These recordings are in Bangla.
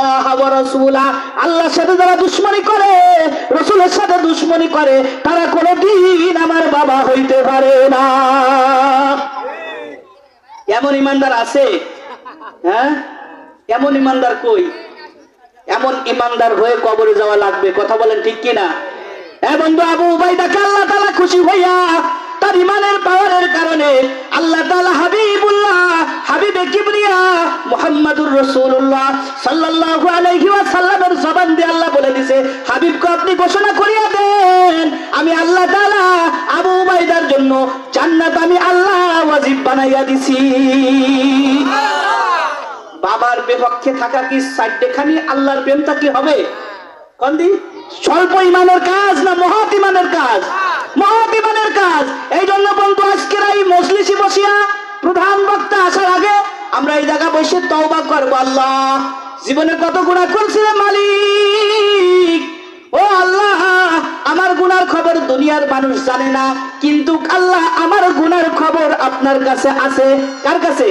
আল্লাহর সাথে যারা দুশ্মনী করে, রসুলের সাথে দুশ্মনী করে, তারা কোনদিন আমার বাবা হইতে পারে না। এমন ইমানদার আছে? হ্যাঁ? এমন ইমানদার কই? এমন ইমানদার হয়ে কবরে যাওয়া লাগবে, কথা বলেন ঠিক কিনা? এ বন্ধু, আবু উবাইদাকে আল্লাহ তাআলা খুশি হইয়া রাসূলুল্লাহ সাল্লাল্লাহু আলাইহি ওয়াসাল্লামের জবান দিয়ে আল্লাহ বলে দিছে হাবিবকে আপনি ঘোষণা করিয়া দেন আমি আল্লাহ তাআলা আবু উবাইদার জন্য জান্নাত আমি আল্লাহ ওয়াজিব বানাইয়া দিছি। বাবার বিপক্ষে থাকা কি সাইডেখানি আল্লাহর প্রেমটা কি হবে? কন্দি স্বল্প ইমানের কাজ না মহৎ ইমানের কাজ? মহৎ ইমানের কাজ। এই জন্য বন্ধু আজকের এই মজলিসি বসিয়া প্রধান বক্তা আসার আগে আমরা এই জায়গা বসে তওবা করব, আল্লাহ। জীবনে কত গুণা করছিলেন মালিক। ও আল্লাহ, আমার গুনার খবর দুনিয়ার মানুষ জানে না, কিন্তু আল্লাহ, আমার গুনার খবর আপনার কাছে আছে। কার কাছে?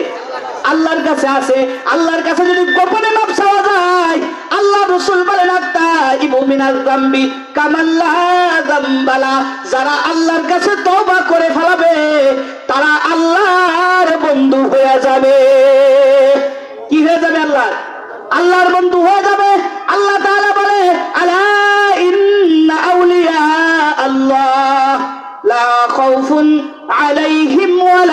আল্লাহর কাছে আছে। আল্লাহর কাছে যদি গোপনে মাপ চাওয়া যায়, আল্লাহ রসুল বলেন, আত্মা কামাল্লা যারা আল্লাহর কাছে তওবা আল্লাহর বন্ধু হয়ে যাবে। আল্লাহ তাআলা বলে, আলা ইন্না আউলিয়া আল্লাহ লা খাউফুন আলাইহিম ওয়ালা